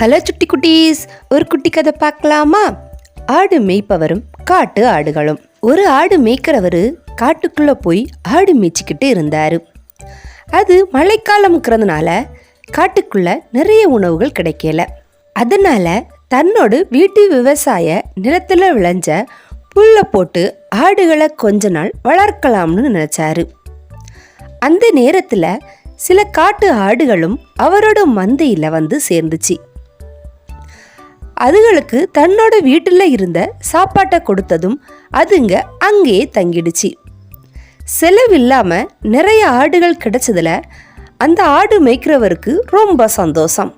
Hello சுட்டி குட்டீஸ் ஒரு குட்டி கதை பார்க்கலாமா? ஆடு மேய்ப்பவரும் காட்டு ஆடுகளும். ஒரு ஆடு மேய்க்கிறவர் காட்டுக்குள்ளே போய் ஆடு மேய்ச்சிக்கிட்டு இருந்தார். அது மழைக்காலம்ங்கிறதுனால காட்டுக்குள்ளே நிறைய உணவுகள் கிடைக்கல. அதனால் தன்னோட வீட்டு விவசாய நிலத்தில் விளைஞ்ச புல்லை போட்டு ஆடுகளை கொஞ்ச நாள் வளர்க்கலாம்னு நினச்சாரு. அந்த நேரத்தில் சில காட்டு ஆடுகளும் அவரோட மந்தையில் வந்து சேர்ந்துச்சு. அதுகளுக்கு தன்னோட வீட்டில் இருந்த சாப்பாட்டை கொடுத்ததும் அதுங்க அங்கேயே தங்கிடுச்சு. செலவில்லாமல் நிறைய ஆடுகள் கிடைச்சதில் அந்த ஆடு மேய்க்கிறவருக்கு ரொம்ப சந்தோஷம்.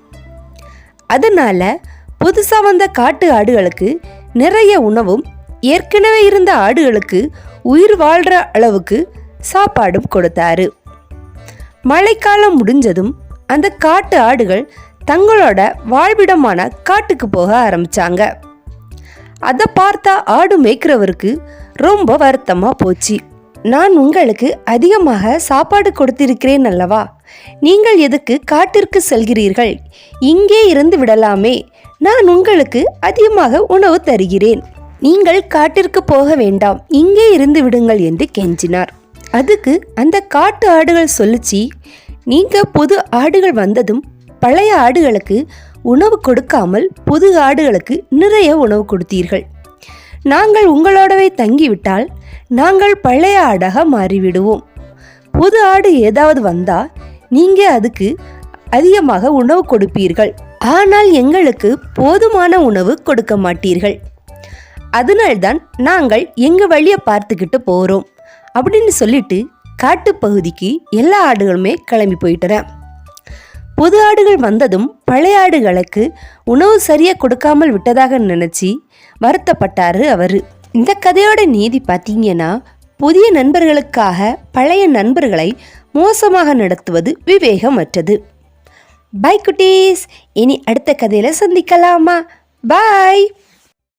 அதனால் புதுசாக வந்த காட்டு ஆடுகளுக்கு நிறைய உணவும் ஏற்கனவே இருந்த ஆடுகளுக்கு உயிர் வாழ்கிற அளவுக்கு சாப்பாடும் கொடுத்தாரு. மழைக்காலம் முடிஞ்சதும் அந்த காட்டு ஆடுகள் தங்களோட வாழ்விடமான காட்டுக்கு போக ஆரம்பிச்சாங்க. அதை பார்த்தா ஆடு மேய்க்கிறவருக்கு ரொம்ப வருத்தமாக போச்சு. நான் உங்களுக்கு அதிகமாக சாப்பாடு கொடுத்திருக்கிறேன் அல்லவா? நீங்கள் எதுக்கு காட்டிற்கு செல்கிறீர்கள்? இங்கே இருந்து விடலாமே. நான் உங்களுக்கு அதிகமாக உணவு தருகிறேன். நீங்கள் காட்டிற்கு போக வேண்டாம். இங்கே இருந்து விடுங்கள் என்று கெஞ்சினார். அதுக்கு அந்த காட்டு ஆடுகள் சொல்லிச்சு நீங்கள் புது ஆடுகள் வந்ததும் பழைய ஆடுகளுக்கு உணவு கொடுக்காமல் புது ஆடுகளுக்கு நிறைய உணவு கொடுத்தீர்கள். நாங்கள் உங்களோடவே தங்கிவிட்டால் நாங்கள் பழைய ஆடாக மாறிவிடுவோம். புது ஆடு ஏதாவது வந்தா நீங்க அதுக்கு அதிகமாக உணவு கொடுப்பீர்கள். ஆனால் எங்களுக்கு போதுமான உணவு கொடுக்க மாட்டீர்கள். அதனால்தான் நாங்கள் எங்க வழியை பார்த்துக்கிட்டு போறோம். அப்படின்னு சொல்லிட்டு காட்டுப்பகுதிக்கு எல்லா ஆடுகளுமே கிளம்பி போயிட்டன. புது ஆடுகள் வந்ததும் பழைய ஆடுகளுக்கு உணவு சரியா கொடுக்காமல் விட்டதாக நினச்சி வருத்தப்பட்டாரு அவரு. இந்த கதையோட நீதி பார்த்தீங்கன்னா புதிய நண்பர்களுக்காக பழைய நண்பர்களை மோசமாக நடத்துவது விவேகமற்றது. பை குட்டீஸ். இனி அடுத்த கதையில சந்திக்கலாமா? பாய்